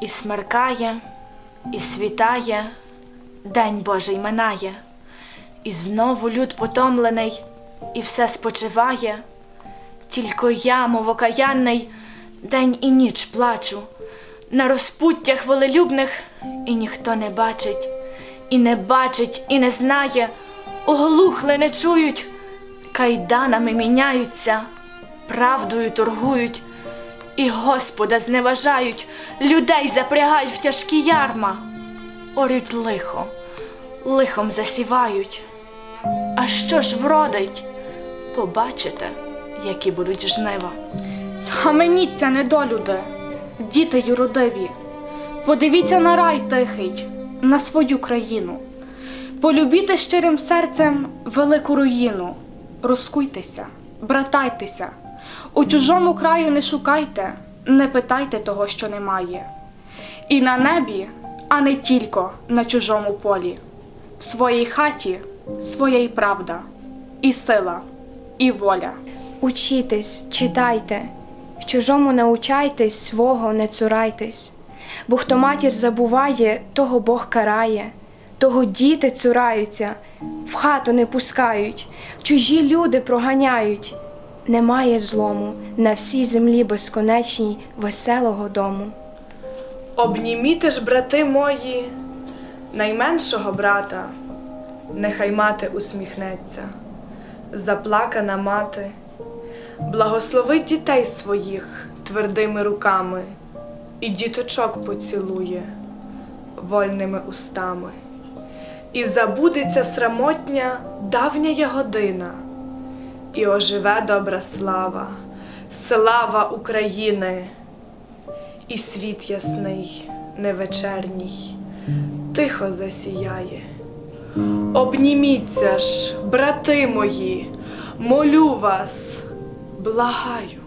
І смеркає, і світає, День Божий минає, і знову люд потомлений, і все спочиває. Тільки я, мов окаянний, день і ніч плачу, на розпуттях волелюбних, і ніхто не бачить, і не бачить, і не знає, оглухли не чують, кайданами міняються, правдою торгують, і Господа зневажають, людей запрягають в тяжкі ярма, орють лихо, лихом засівають. А що ж вродить? Побачите, які будуть жнива. Схаменіться, недолюди, діти юродиві, подивіться на рай тихий, на свою країну, полюбіте щирим серцем велику руїну, розкуйтеся, братайтеся, у чужому краю не шукайте, не питайте того, що немає. І на небі, а не тільки на чужому полі, в своїй хаті своя й правда, і сила, і воля. Учітесь, читайте, в чужому научайтесь, свого не цурайтесь. Бо хто матір забуває, того Бог карає, того діти цураються, в хату не пускають, чужі люди проганяють. Немає злому. На всій землі безконечній веселого дому. Обніміте ж, брати мої, найменшого брата, нехай мати усміхнеться, заплакана мати, благословить дітей своїх твердими руками, і діточок поцілує вольними устами. І забудеться срамотня давня година, і оживе добра слава, слава України! і світ ясний, невечерній, тихо засіяє. Обніміться ж, брати мої, молю вас, благаю.